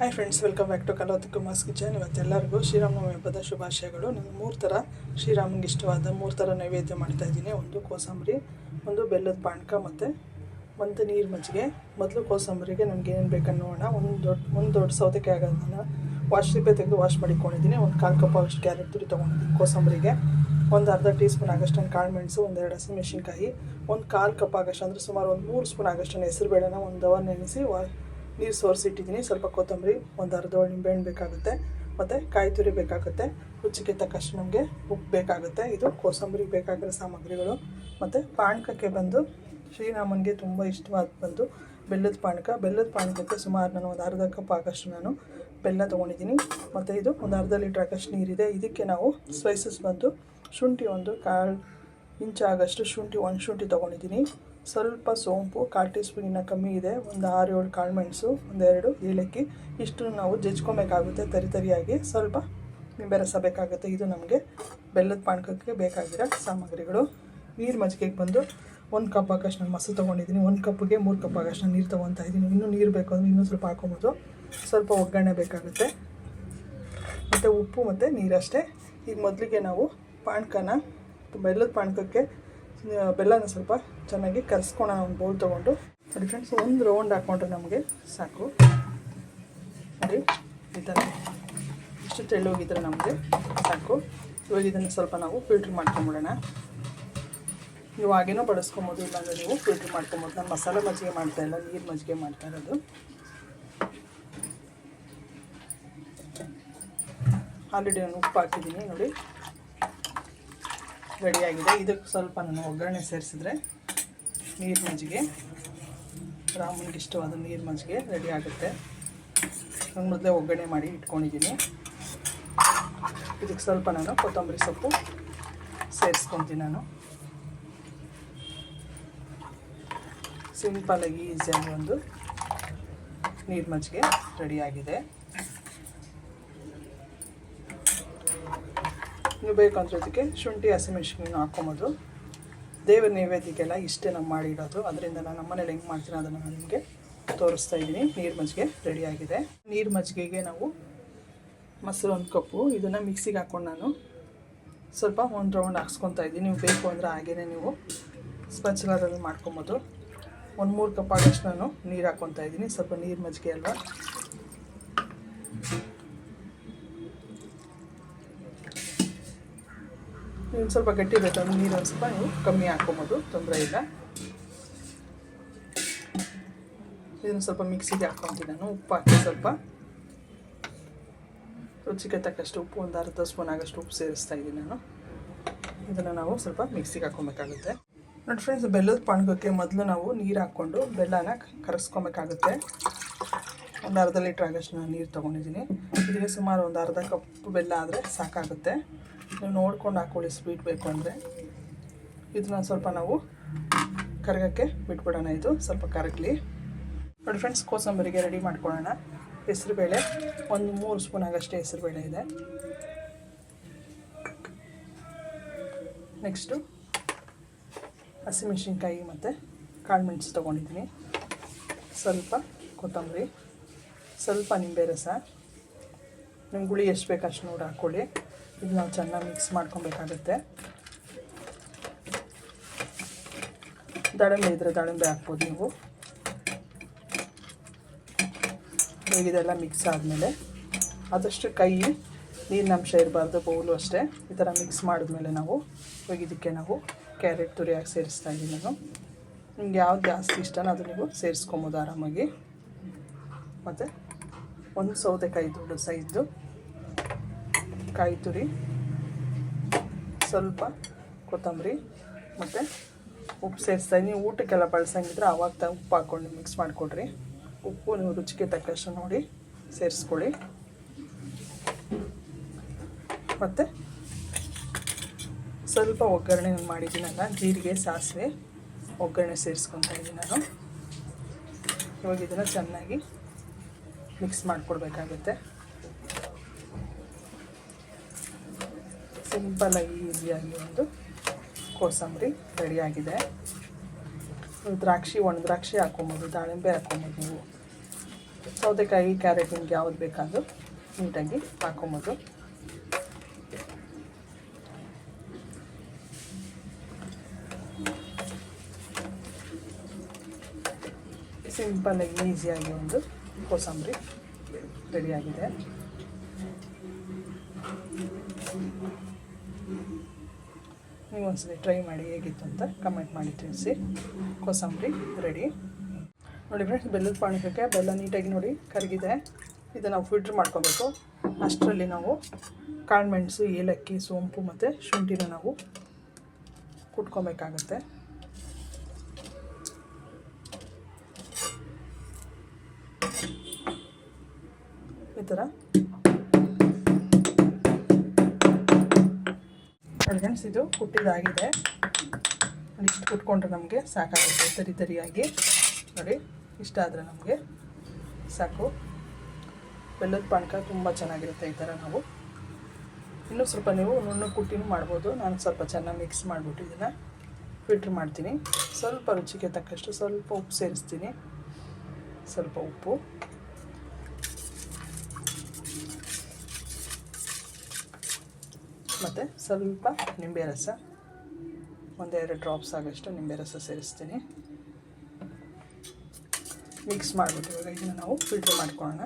Hi friends welcome back to Kaloti Kumar's kitchen ಇವತ್ತೆಲ್ಲರಿಗೂ Sriramanavami ಹಬ್ಬದ ಶುಭಾಶಯಗಳು. ನಾನು ಮೂರು ಥರ ಶ್ರೀರಾಮನಿಗೆ ಇಷ್ಟವಾದ ಮೂರು ಥರ ನೈವೇದ್ಯ ಮಾಡ್ತಾ ಇದ್ದೀನಿ. ಒಂದು ಕೋಸಂಬರಿ, ಒಂದು ಬೆಲ್ಲದ ಪಾನಕ ಮತ್ತು ಒಂದು ನೀರು ಮಜ್ಜಿಗೆ. ಮೊದಲು ಕೋಸಂಬರಿಗೆ ನಮ್ಗೆ ಏನು ಬೇಕನ್ನು ಒಂದು ದೊಡ್ಡ ಒಂದು ದೊಡ್ಡ ಸೌತೆಕಾಯಿ ಆಗೋದನ್ನ ವಾಶ್ ಸಿಪ್ಪೆ ತೆಗೆದು ವಾಶ್ ಮಾಡಿಕೊಂಡಿದ್ದೀನಿ. ಒಂದು ಕಾಲು ಕಪ್ ಅಷ್ಟು ಕ್ಯಾರೆಟ್ ತುರಿ ತೊಗೊಂಡಿದ್ದೀನಿ ಕೋಸಂಬರಿಗೆ. ಒಂದು ಅರ್ಧ ಟೀ ಸ್ಪೂನ್ ಆಗಷ್ಟು ಕಾಳು ಮೆಣಸು, ಒಂದು ಎರಡು ಹಸಿಮೆಣಸಿನ್ಕಾಯಿ ಒಂದು ಕಾಲು ಕಪ್ ಆಗಷ್ಟು ಅಂದರೆ ಸುಮಾರು ಒಂದು ಮೂರು ಸ್ಪೂನ್ ಆಗಷ್ಟು ಹೆಸರು ಬೇಳೆನ ಒಂದು ಅವರ್ ನೆನೆಸಿ ವಾ ನೀರು ಸೋರಿಸಿಟ್ಟಿದ್ದೀನಿ. ಸ್ವಲ್ಪ ಕೊತ್ತಂಬರಿ, ಒಂದು ಅರ್ಧ ನಿಂಬೆಹಣ್ಣು ಬೇಕಾಗುತ್ತೆ. ಮತ್ತು ಕಾಯಿ ತುರಿ ಬೇಕಾಗುತ್ತೆ. ರುಚಿಗೆ ತಕ್ಕಷ್ಟು ನಮಗೆ ಉಪ್ಪು ಬೇಕಾಗುತ್ತೆ. ಇದು ಕೋಸಂಬರಿಗೆ ಬೇಕಾಗಿರೋ ಸಾಮಗ್ರಿಗಳು. ಮತ್ತು ಪಾನಕಕ್ಕೆ ಬಂದು ಶ್ರೀರಾಮನಿಗೆ ತುಂಬ ಇಷ್ಟವಾದ ಬಂದು ಬೆಲ್ಲದ ಪಾನಕ. ಬೆಲ್ಲದ ಪಾನಕಕ್ಕೆ ಸುಮಾರು ನಾನು ಒಂದು ಅರ್ಧ ಕಪ್ ಆಗಷ್ಟು ನಾನು ಬೆಲ್ಲ ತೊಗೊಂಡಿದ್ದೀನಿ. ಮತ್ತು ಇದು ಒಂದು ಅರ್ಧ ಲೀಟ್ರ್ ಆಗಷ್ಟು ನೀರಿದೆ. ಇದಕ್ಕೆ ನಾವು ಸ್ಪೈಸಸ್ ಬಂದು ಶುಂಠಿ ಒಂದು ಕಾಳು ಇಂಚಾಗಷ್ಟು ಶುಂಠಿ, ಒಂದು ಶುಂಠಿ ತೊಗೊಂಡಿದ್ದೀನಿ. ಸ್ವಲ್ಪ ಸೋಂಪು, ಕಾಲು ಟೀ ಸ್ಪೂನಿನ ಕಮ್ಮಿ ಇದೆ. ಒಂದು ಆರು ಏಳು ಕಾಳು ಮೆಣಸು ಒಂದೆರಡು ಏಲಕ್ಕಿ. ಇಷ್ಟು ನಾವು ಜಜ್ಕೊಬೇಕಾಗುತ್ತೆ ತರಿ ತರಿಯಾಗಿ. ಸ್ವಲ್ಪ ನಿಂಬೆ ರಸ ಬೇಕಾಗುತ್ತೆ ಇದು ನಮಗೆ ಬೆಲ್ಲದ ಪಾನಕಕ್ಕೆ ಬೇಕಾಗಿರೋ ಸಾಮಗ್ರಿಗಳು. ನೀರು ಮಜ್ಜಿಗೆಗೆ ಬಂದು ಒಂದು ಕಪ್ ಆಗಷ್ಟು ನಾನು ಮೊಸರು ತೊಗೊಂಡಿದ್ದೀನಿ. ಒಂದು ಕಪ್ಪಿಗೆ ಮೂರು ಕಪ್ ಆಗಷ್ಟು ನಾನು ನೀರು ತೊಗೊತಾ ಇದ್ದೀನಿ. ಇನ್ನೂ ನೀರು ಬೇಕು ಅಂದರೆ ಇನ್ನೂ ಸ್ವಲ್ಪ ಹಾಕೊಬೋದು. ಸ್ವಲ್ಪ ಒಗ್ಗರಣೆ ಬೇಕಾಗುತ್ತೆ. ಮತ್ತು ಉಪ್ಪು ಮತ್ತು ನೀರಷ್ಟೇ ಈಗ ಮೊದಲಿಗೆ ನಾವು ಪಾನಕನ, ಬೆಲ್ಲದ ಪಾನಕಕ್ಕೆ ಬೆಲ್ಲನ ಸ್ವಲ್ಪ ಚೆನ್ನಾಗಿ ಕರೆಸ್ಕೊಳೋಣ ಒಂದು ಬೌಲ್ ತೊಗೊಂಡು. ನೋಡಿ ಫ್ರೆಂಡ್ಸ್ ಒಂದು ರೌಂಡ್ ಹಾಕ್ಕೊಂಡ್ರೆ ನಮಗೆ ಸಾಕು. ನೋಡಿ, ಈ ಥರ ಇಷ್ಟು ತೆಳ್ಳೋಗಿದ್ರೆ ನಮಗೆ ಸಾಕು. ಇವಾಗ ಇದನ್ನು ಸ್ವಲ್ಪ ನಾವು ಫಿಲ್ಟ್ರ್ ಮಾಡ್ಕೊಂಬಿಡೋಣ. ನೀವು ಹಾಗೇನೋ ಬಳಸ್ಕೊಬೋದು, ಇಲ್ಲಾಂದರೆ ನೀವು ಫಿಲ್ಟ್ರ್ ಮಾಡ್ಕೊಬೋದು. ನಾನು ಮಸಾಲೆ ಮಜ್ಜಿಗೆ ಮಾಡ್ತಾ ಇಲ್ಲ, ನೀರು ಮಜ್ಜಿಗೆ ಮಾಡ್ತಾ ಇರೋದು. ಆಲ್ರೆಡಿ ನಾನು ಉಪ್ಪು ಹಾಕಿದ್ದೀನಿ, ನೋಡಿ. ರೆಡಿಯಾಗಿದೆ. ಇದಕ್ಕೆ ಸ್ವಲ್ಪ ನಾನು ಒಗ್ಗರಣೆ ಸೇರಿಸಿದ್ರೆ ನೀರು ಮಜ್ಜಿಗೆ ರಾಮನಿಗೆ ಇಷ್ಟವಾದ ನೀರು ಮಜ್ಜಿಗೆ ರೆಡಿ ಆಗುತ್ತೆ. ನಾನು ಮೊದಲೇ ಒಗ್ಗರಣೆ ಮಾಡಿ ಇಟ್ಕೊಂಡಿದ್ದೀನಿ. ಇದಕ್ಕೆ ಸ್ವಲ್ಪ ನಾನು ಕೊತ್ತಂಬರಿ ಸೊಪ್ಪು ಸೇರಿಸ್ಕೊತೀನಿ ನಾನು. ಸಿಂಪಲಾಗಿ ಈಸಿಯಾಗಿ ಒಂದು ನೀರು ಮಜ್ಜಿಗೆ ರೆಡಿಯಾಗಿದೆ ಬೇಕಂದ್ರೆ ಅದಕ್ಕೆ ಶುಂಠಿ ಹಸಿಮೆಣ್ಸಿನ ಹಾಕ್ಕೊಬೋದು. ದೇವರ ನೈವೇದ್ಯಕ್ಕೆಲ್ಲ ಇಷ್ಟೇ ನಾವು ಮಾಡಿಡೋದು ಅದರಿಂದ ನಾನು ನಮ್ಮನೇಲಿ ಹೆಂಗೆ ಮಾಡ್ತೀನಿ ಅದನ್ನು ನಾನು ನಿಮಗೆ ತೋರಿಸ್ತಾ ಇದ್ದೀನಿ. ನೀರು ಮಜ್ಜಿಗೆ ರೆಡಿಯಾಗಿದೆ ನೀರು ಮಜ್ಜಿಗೆಗೆ ನಾವು ಮೊಸರು ಒಂದು ಕಪ್ಪು, ಇದನ್ನು ಮಿಕ್ಸಿಗೆ ಹಾಕ್ಕೊಂಡು ನಾನು ಸ್ವಲ್ಪ ಒಂದು ರೌಂಡ್ ಹಾಕ್ಸ್ಕೊತಾ ಇದ್ದೀನಿ. ನೀವು ಬೇಕು ಅಂದರೆ ಹಾಗೇ ನೀವು ಸ್ಪಂಚಲರಲ್ಲಿ ಮಾಡ್ಕೊಬೋದು. ಒಂದು ಮೂರು ಕಪ್ ಆದಷ್ಟು ನಾನು ನೀರು ಹಾಕ್ಕೊತಾ ಇದ್ದೀನಿ. ಸ್ವಲ್ಪ ನೀರು ಮಜ್ಜಿಗೆ ಅಲ್ವಾ? ಇನ್ನು ಸ್ವಲ್ಪ ಗಟ್ಟಿ ಬೇಕಾದ್ರೆ ನೀರು ಒಂದು ಸ್ವಲ್ಪ ನೀವು ಕಮ್ಮಿ ಹಾಕ್ಕೊಬೋದು. ತೊಂದರೆ ಇಲ್ಲ. ಇದನ್ನು ಸ್ವಲ್ಪ ಮಿಕ್ಸಿಗೆ ಹಾಕ್ಕೊತೀನಿ ನಾನು. ಉಪ್ಪು ಹಾಕಿ ಸ್ವಲ್ಪ. ರುಚಿಗೆ ತಕ್ಕಷ್ಟು ಉಪ್ಪು, ಒಂದು ಅರ್ಧ ಸ್ಪೂನ್ ಆಗಷ್ಟು ಉಪ್ಪು ಸೇರಿಸ್ತಾ ಇದ್ದೀನಿ ನಾನು. ಇದನ್ನು ನಾವು ಸ್ವಲ್ಪ ಮಿಕ್ಸಿಗೆ ಹಾಕ್ಕೊಬೇಕಾಗುತ್ತೆ. ನೋಡಿ ಫ್ರೆಂಡ್ಸ್ ಬೆಲ್ಲದ ಪಾನಕಕ್ಕೆ ಮೊದಲು ನಾವು ನೀರು ಹಾಕ್ಕೊಂಡು ಬೆಲ್ಲನ ಕರಗಿಸ್ಕೊಬೇಕಾಗುತ್ತೆ ಒಂದು ಅರ್ಧ ಲೀಟ್ರ್ ಆಗಷ್ಟು ನೀರು ತೊಗೊಂಡಿದ್ದೀನಿ. ಇದಕ್ಕೆ ಸುಮಾರು ಒಂದು ಅರ್ಧ ಕಪ್ ಬೆಲ್ಲ ಆದರೆ ಸಾಕಾಗುತ್ತೆ. ನೀವು ನೋಡ್ಕೊಂಡು ಹಾಕ್ಕೊಳ್ಳಿ ಸ್ವೀಟ್ ಬೇಕು ಅಂದರೆ. ಇದನ್ನ ಸ್ವಲ್ಪ ನಾವು ಕರಗಕ್ಕೆ ಬಿಟ್ಬಿಡೋಣ ಇದು, ಸ್ವಲ್ಪ ಕರಗಲಿ. ನೋಡಿ ಫ್ರೆಂಡ್ಸ್ ಕೋಸಂಬರಿಗೆ ರೆಡಿ ಮಾಡ್ಕೊಳ್ಳೋಣ. ಹೆಸರುಬೇಳೆ, ಒಂದು ಮೂರು ಸ್ಪೂನ್ ಆಗಷ್ಟೇ ಹೆಸರುಬೇಳೆ ಇದೆ. ನೆಕ್ಸ್ಟು ಹಸಿಮೆಣ್ಸಿನ್ಕಾಯಿ ಮತ್ತು ಕಾಳು ಮೆಣಸು ತೊಗೊಂಡಿದ್ದೀನಿ. ಸ್ವಲ್ಪ ಕೊತ್ತಂಬರಿ. ಸ್ವಲ್ಪ ನಿಂಬೆ ರಸ ನಿಮ್ಮ ಗುಳಿ ಎಷ್ಟು ಬೇಕು ಅಷ್ಟು ನೋಡಿ ಹಾಕ್ಕೊಳ್ಳಿ ಇದು ನಾವು ಚೆನ್ನಾಗಿ ಮಿಕ್ಸ್ ಮಾಡ್ಕೊಬೇಕಾಗುತ್ತೆ. ದಾಳಿಂಬೆ ಇದ್ರೆ ದಾಳಿಂಬೆ ಹಾಕ್ಬೋದು ನೀವು. ಇದೆಲ್ಲ ಮಿಕ್ಸ್ ಆದಮೇಲೆ ಆದಷ್ಟು ಕೈ, ನೀರಿನ ಅಂಶ ಇರಬಾರ್ದು, ಬೌಲು ಅಷ್ಟೇ. ಈ ಥರ ಮಿಕ್ಸ್ ಮಾಡಿದ್ಮೇಲೆ ನಾವು ಇದಕ್ಕೆ ನಾವು ಕ್ಯಾರೆಟ್ ತುರಿಯಾಗಿ ಸೇರಿಸ್ತಾ ಇದ್ದೀನಿ ನಾನು. ನಿಮ್ಗೆ ಯಾವ್ದು ಜಾಸ್ತಿ ಇಷ್ಟನೋ ಅದು ನೀವು ಸೇರಿಸ್ಕೊಬೋದು ಆರಾಮಾಗಿ. ಮತ್ತು? ಒಂದು ಸೌತೆಕಾಯಿ ದೊಡ್ಡ ಸೈಜ್ದು. ಕಾಯಿ ತುರಿ. ಸ್ವಲ್ಪ ಕೊತ್ತಂಬರಿ ಮತ್ತು ಉಪ್ಪು ಸೇರಿಸ್ತಾ ನೀವು ಊಟಕ್ಕೆಲ್ಲ ಬಳಸಂಗಿದ್ರೆ ಆವಾಗ ತ ಉಪ್ಪು ಹಾಕ್ಕೊಂಡು ಮಿಕ್ಸ್ ಮಾಡಿಕೊಡ್ರಿ. ಉಪ್ಪು ನೀವು ರುಚಿಗೆ ತಕ್ಕಷ್ಟು ನೋಡಿ ಸೇರಿಸ್ಕೊಳ್ಳಿ. ಮತ್ತು ಸ್ವಲ್ಪ ಒಗ್ಗರಣೆ ಮಾಡಿದ್ದೀನಲ್ಲ ಜೀರಿಗೆ, ಸಾಸಿವೆ ಒಗ್ಗರಣೆ ಸೇರಿಸ್ಕೊತಾ ಇದ್ದೀನಿ ನಾನು. ಇವಾಗ ಇದನ್ನು ಚೆನ್ನಾಗಿ ಮಿಕ್ಸ್ ಮಾಡಿಕೊಡ್ಬೇಕಾಗುತ್ತೆ. ಸಿಂಪಲಾಗಿ ಈಸಿಯಾಗಿ ಒಂದು ಕೋಸಂಬರಿ ರೆಡಿಯಾಗಿದೆ. ದ್ರಾಕ್ಷಿ ಒಣ ದ್ರಾಕ್ಷಿ ಹಾಕೊಬೋದು ದಾಳಿಂಬೆ ಹಾಕೊಬೋದು ನೀವು ಸೌತೆಕಾಯಿ, ಕ್ಯಾರೆಟ್ ನಿಮ್ಗೆ ಯಾವ್ದು ಬೇಕಾದರೂ ನೀಟಾಗಿ ಹಾಕೊಬೋದು ಸಿಂಪಲ್ಲಾಗಿ ಈಸಿಯಾಗಿ ಒಂದು ಕೋಸಂಬರಿ ರೆಡಿಯಾಗಿದೆ. ನೀವು ಒಂದ್ಸಲಿ ಟ್ರೈ ಮಾಡಿ ಹೇಗಿತ್ತು ಅಂತ ಕಮೆಂಟ್ ಮಾಡಿ ತಿಳಿಸಿ. ಕೋಸಂಬರಿ ರೆಡಿ ನೋಡಿ ಫ್ರೆಂಡ್ಸ್ ಬೆಲ್ಲದ ಪಾನಕಕ್ಕೆ ಬೆಲ್ಲ ನೀಟಾಗಿ ನೋಡಿ ಕರಗಿದೆ. ಇದು ನಾವು ಫಿಲ್ಟ್ರ್ ಮಾಡ್ಕೋಬೇಕು. ಅಷ್ಟರಲ್ಲಿ ನಾವು ಕಾಳುಮೆಣಸು ಏಲಕ್ಕಿ, ಸೋಂಪು ಮತ್ತು ಶುಂಠಿನ ನಾವು ಕುಟ್ಕೊಬೇಕಾಗತ್ತೆ. ಈ ಥರ. ಫ್ರೆಂಡ್ಸ್ ಇದು ಕುಟ್ಟಿದಾಗಿದೆ. ಇಷ್ಟು ಕುಟ್ಕೊಂಡ್ರೆ ನಮಗೆ ಸಾಕಾಗುತ್ತೆ ತರಿ ತರಿಯಾಗಿ. ನೋಡಿ, ಇಷ್ಟ ಆದರೆ ನಮಗೆ ಸಾಕು. ಬೆಲ್ಲದ ಪಾನಕ ತುಂಬ ಚೆನ್ನಾಗಿರುತ್ತೆ ಈ ಥರ ನಾವು. ಇನ್ನೂ ಸ್ವಲ್ಪ ನೀವು ನುಣ್ಣು ಕುಟ್ಟಿನೂ ಮಾಡ್ಬೋದು. ನಾನು ಸ್ವಲ್ಪ ಚೆನ್ನಾಗಿ ಮಿಕ್ಸ್ ಮಾಡಿಬಿಟ್ಟು ಇದನ್ನು ಫಿಲ್ಟ್ರ್ ಮಾಡ್ತೀನಿ. ಸ್ವಲ್ಪ ರುಚಿಗೆ ತಕ್ಕಷ್ಟು ಸ್ವಲ್ಪ ಉಪ್ಪು ಸೇರಿಸ್ತೀನಿ. ಸ್ವಲ್ಪ ಉಪ್ಪು. ಮತ್ತು ಸ್ವಲ್ಪ ನಿಂಬೆ ರಸ. ಒಂದೆರಡು ಡ್ರಾಪ್ಸ್ ಆಗೋಷ್ಟು ನಿಂಬೆ ರಸ ಸೇರಿಸ್ತೀನಿ. ಮಿಕ್ಸ್ ಮಾಡಿಬಿಟ್ಟು ಇವಾಗ ಇದನ್ನು ನಾವು ಫಿಲ್ಟರ್ ಮಾಡ್ಕೊಳ್ಳೋಣ.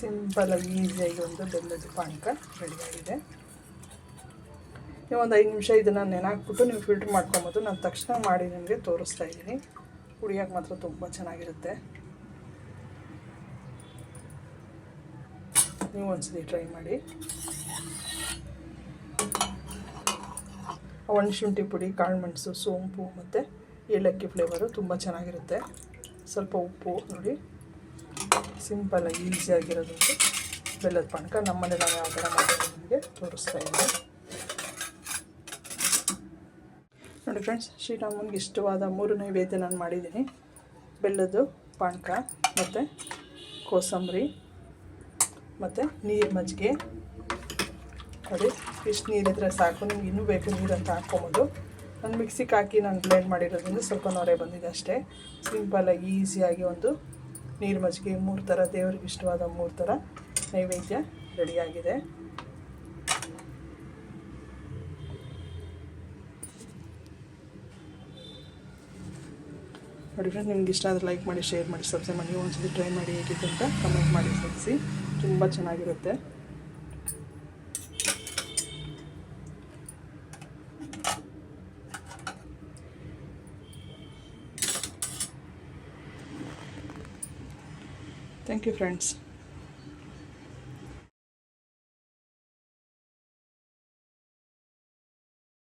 ಸಿಂಪಲಾಗಿ ಈಸಿಯಾಗಿ ಒಂದು ಬೆಲ್ಲದ ಪಾನಕ ರೆಡಿಯಾಗಿದೆ ನೀವು ಒಂದು ಐದು ನಿಮಿಷ ಇದನ್ನು ನೆನಾಕ್ಬಿಟ್ಟು ನೀವು ಫಿಲ್ಟ್ರ್ ಮಾಡ್ಕೊಬೋದು ನಾನು ತಕ್ಷಣ ಮಾಡಿ ನಿಮಗೆ ತೋರಿಸ್ತಾ ಇದ್ದೀನಿ. ಕುಡಿಯೋಕೆ ಮಾತ್ರ ತುಂಬ ಚೆನ್ನಾಗಿರುತ್ತೆ. ನೀವು ಒಂದ್ಸಲಿ ಟ್ರೈ ಮಾಡಿ. ಒಣಶುಂಠಿ ಪುಡಿ ಕಾಳುಮೆಣಸು ಸೋಂಪು ಮತ್ತು ಏಲಕ್ಕಿ ಫ್ಲೇವರು ತುಂಬ ಚೆನ್ನಾಗಿರುತ್ತೆ. ಸ್ವಲ್ಪ ಉಪ್ಪು ನೋಡಿ. ಸಿಂಪಲ್ಲಾಗಿ ಈಸಿಯಾಗಿರೋದು ಬೆಲ್ಲದ ಪಾನಕ. ನಮ್ಮನೆ ನಾವು ಯಾವ ಥರ ಮಾಡೋದು ನಿಮಗೆ ತೋರಿಸ್ತಾ ಇದ್ದೀನಿ. ಫ್ರೆಂಡ್ಸ್ ಶ್ರೀರಾಮನಿಗೆ ಇಷ್ಟವಾದ ಮೂರು ನೈವೇದ್ಯ ನಾನು ಮಾಡಿದ್ದೀನಿ. ಬೆಲ್ಲದ್ದು, ಪಾನಕ, ಮತ್ತು ಕೋಸಂಬರಿ, ಮತ್ತು ನೀರು ಮಜ್ಜಿಗೆ. ನೋಡಿ ಇಷ್ಟು ನೀರಿದ್ರೆ ಸಾಕು, ನಿಮ್ಗೆ ಇನ್ನೂ ಬೇಕು ನೀರು ಅಂತ ಹಾಕ್ಕೊಬೋದು. ನಾನು ಮಿಕ್ಸಿಗೆ ಹಾಕಿ ನಾನು ಬ್ಲೆಂಡ್ ಮಾಡಿರೋದ್ರಿಂದ ಸ್ವಲ್ಪ ನೊರೆ ಬಂದಿದೆ ಅಷ್ಟೇ. ಸಿಂಪಲಾಗಿ ಈಸಿಯಾಗಿ ಒಂದು ನೀರು ಮಜ್ಜಿಗೆ, ಮೂರು ಥರ ದೇವ್ರಿಗೆ ಇಷ್ಟವಾದ ಮೂರು ಥರ ನೈವೇದ್ಯ ರೆಡಿಯಾಗಿದೆ ನೋಡಿ ಫ್ರೆಂಡ್ಸ್ ನಿಮ್ಗೆ ಇಷ್ಟ ಆದರೆ ಲೈಕ್ ಮಾಡಿ ಶೇರ್ ಮಾಡಿ ಸಬ್ಸ್ಕ್ರೈಬ್ ಮಾಡಿ, ಒಂದ್ಸತಿ ಟ್ರೈ ಮಾಡಿ ಹೇಗಿತ್ತು ಅಂತ ಕಮೆಂಟ್ ಮಾಡಿ ತಿಳಿಸಿ ತುಂಬ ಚೆನ್ನಾಗಿರುತ್ತೆ. Thank you friends